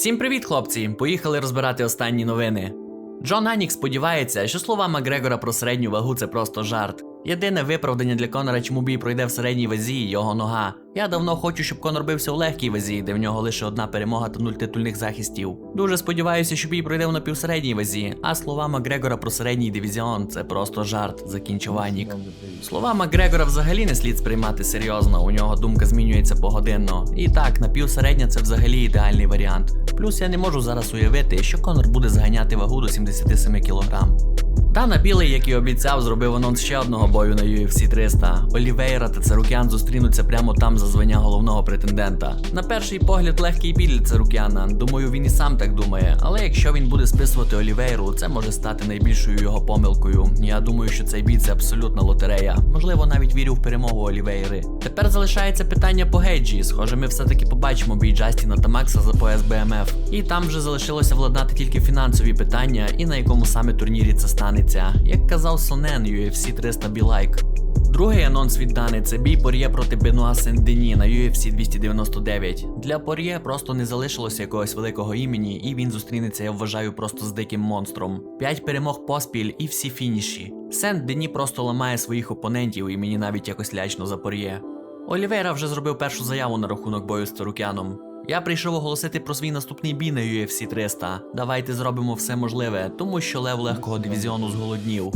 Всім привіт, хлопці! Поїхали розбирати останні новини. Джон Анік сподівається, що слова Макгрегора про середню вагу це просто жарт. Єдине виправдання для Конора, чому бій пройде в середній вазі його нога. Я давно хочу, щоб Конор бився у легкій вазі, де в нього лише одна перемога та нуль титульних захистів. Дуже сподіваюся, що бій пройде в напівсередній вазі, а слова Макгрегора про середній дивізіон це просто жарт, закінчив Анік. Слова Макгрегора взагалі не слід сприймати серйозно, у нього думка змінюється погодинно. І так, напівсередня це взагалі ідеальний варіант. Плюс я не можу зараз уявити, що Конор буде зганяти вагу до 77 кг. Дана Білий, як і обіцяв, зробив анонс ще одного бою на UFC 300. Олівейра та Царукян зустрінуться прямо там за звання головного претендента. На перший погляд, легкий бій для Царукяна. Думаю, він і сам так думає. Але якщо він буде списувати Олівейру, це може стати найбільшою його помилкою. Я думаю, що цей бій це абсолютна лотерея. Можливо, навіть вірю в перемогу Олівейри. Тепер залишається питання по Гейджі. Схоже, ми все-таки побачимо бій Джастіна та Макса за пояс БМФ. І там вже залишилося владнати тільки фінансові питання і на якому саме турнірі це станеться. Як казав Сонен, UFC 300 Білайк. Другий анонс від Дани це бій Пор'є проти Бенуа Сен-Дені на UFC 299. Для Пор'є просто не залишилося якогось великого імені, і він зустрінеться, я вважаю, просто з диким монстром. П'ять перемог поспіль і всі фініші. Сен-Дені просто ламає своїх опонентів, і мені навіть якось лячно за Пор'є. Олівейра вже зробив першу заяву на рахунок бою з Тарукяном. Я прийшов оголосити про свій наступний бій на UFC 300. Давайте зробимо все можливе, тому що лев легкого дивізіону зголоднів.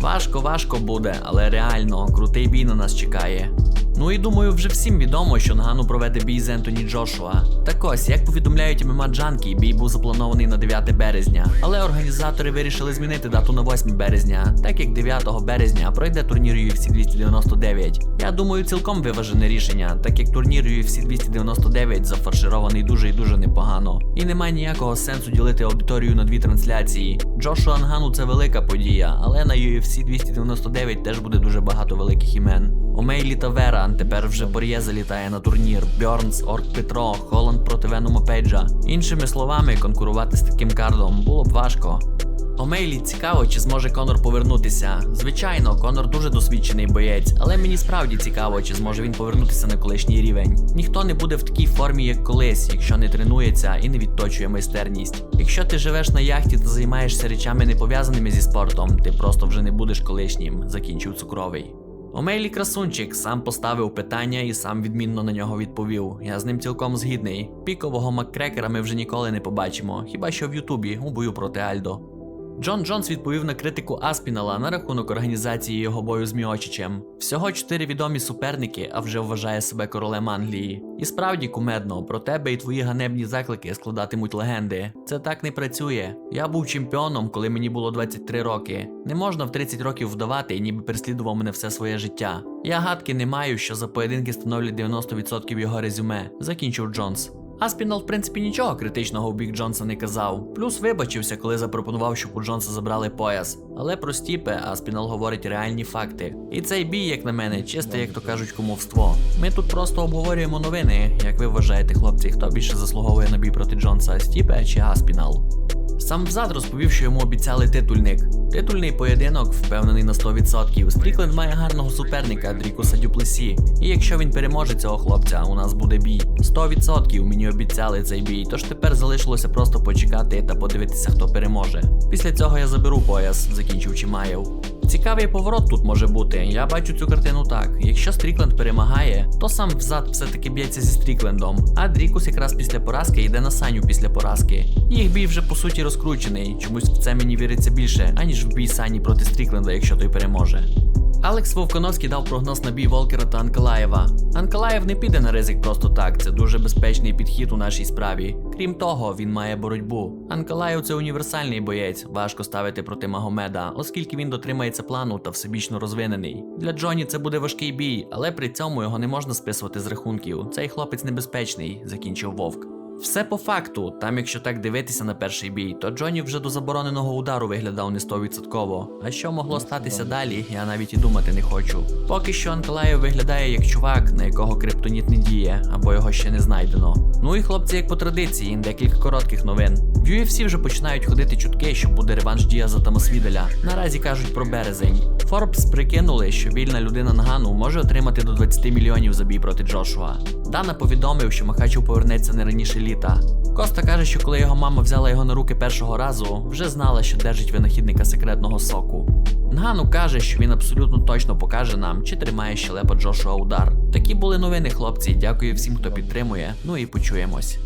Важко, важко буде, але реально, крутий бій на нас чекає. Ну і думаю, вже всім відомо, що Нгану проведе бій з Ентоні Джошуа. Так ось, як повідомляють ММА Джанкі, бій був запланований на 9 березня, але організатори вирішили змінити дату на 8 березня, так як 9 березня пройде турнір UFC 299. Я думаю, цілком виважене рішення, так як турнір UFC 299 зафарширований дуже і дуже непогано. І немає ніякого сенсу ділити аудиторію на дві трансляції. Джошуа Нгану це велика подія, але на UFC 299 теж буде дуже багато великих імен. Омейлі та Веран тепер вже Бор'є залітає на турнір. Бьорнс, Орк Петро, Холланд проти Венома Пейджа. Іншими словами, конкурувати з таким кардом було б важко. Омейлі цікаво, чи зможе Конор повернутися. Звичайно, Конор дуже досвідчений боєць, але мені справді цікаво, чи зможе він повернутися на колишній рівень. Ніхто не буде в такій формі, як колись, якщо не тренується і не відточує майстерність. Якщо ти живеш на яхті та займаєшся речами не пов'язаними зі спортом, ти просто вже не будеш колишнім, закінчив цукровий. Омейлі красунчик сам поставив питання і сам відмінно на нього відповів. Я з ним цілком згідний. Пікового маккрекера ми вже ніколи не побачимо, хіба що в Ютубі у бою проти Альдо. Джон Джонс відповів на критику Аспінала на рахунок організації його бою з Міочичем. Всього чотири відомі суперники, а вже вважає себе королем Англії. І справді кумедно, про тебе і твої ганебні заклики складатимуть легенди. Це так не працює. Я був чемпіоном, коли мені було 23 роки. Не можна в 30 років вдавати, ніби переслідував мене все своє життя. Я гадки не маю, що за поєдинки становлять 90% його резюме, закінчив Джонс. Аспінал, в принципі, нічого критичного у бік Джонса не казав. Плюс вибачився, коли запропонував, щоб у Джонса забрали пояс. Але про стіпе Аспінал говорить реальні факти. І цей бій, як на мене, чисте, як то кажуть, кумовство. Ми тут просто обговорюємо новини. Як ви вважаєте, хлопці, хто більше заслуговує на бій проти Джонса, Стіпе чи Аспінал? Сам взад розповів, що йому обіцяли титульник. Титульний поєдинок впевнений на 100%. Стрікленд має гарного суперника Дрікуса Дюплесі. І якщо він переможе цього хлопця, у нас буде бій. 100% мені обіцяли цей бій, тож тепер залишилося просто почекати та подивитися, хто переможе. Після цього я заберу пояс, закінчив Чимаєв. Цікавий поворот тут може бути. Я бачу цю картину так. Якщо Стрікленд перемагає, то сам взад все-таки б'ється зі Стріклендом, а Дрікус якраз після поразки йде на Саню після поразки. Їх бій вже по суті розкручений. Чомусь в це мені віриться більше, аніж в бій Сані проти Стрікленда, якщо той переможе. Алекс Вовконовський дав прогноз на бій Волкера та Анкалаєва. Анкалаєв не піде на ризик просто так, це дуже безпечний підхід у нашій справі. Крім того, він має боротьбу. Анкалаєв це універсальний боєць, важко ставити проти Магомеда, оскільки він дотримається плану та всебічно розвинений. Для Джоні це буде важкий бій, але при цьому його не можна списувати з рахунків. Цей хлопець небезпечний, закінчив Вовк. Все по факту, там, якщо так дивитися на перший бій, то Джоні вже до забороненого удару виглядав не 100%. А що могло статися далі, я навіть і думати не хочу. Поки що Анкалаєв виглядає як чувак, на якого криптоніт не діє, або його ще не знайдено. Ну і хлопці, як по традиції, декілька коротких новин. В UFC вже починають ходити чутки, що буде реванш Діаза та Масвіделя. Наразі кажуть про березень. Forbes прикинули, що вільна людина Нагану може отримати до 20 мільйонів за бій проти Джошуа. Дана повідомив, що Махачу повернеться не раніше літа. Коста каже, що коли його мама взяла його на руки першого разу, вже знала, що держить винахідника секретного соку. Нгану каже, що він абсолютно точно покаже нам, чи тримає щелепа Джошуа удар. Такі були новини, хлопці. Дякую всім, хто підтримує. Ну і почуємось.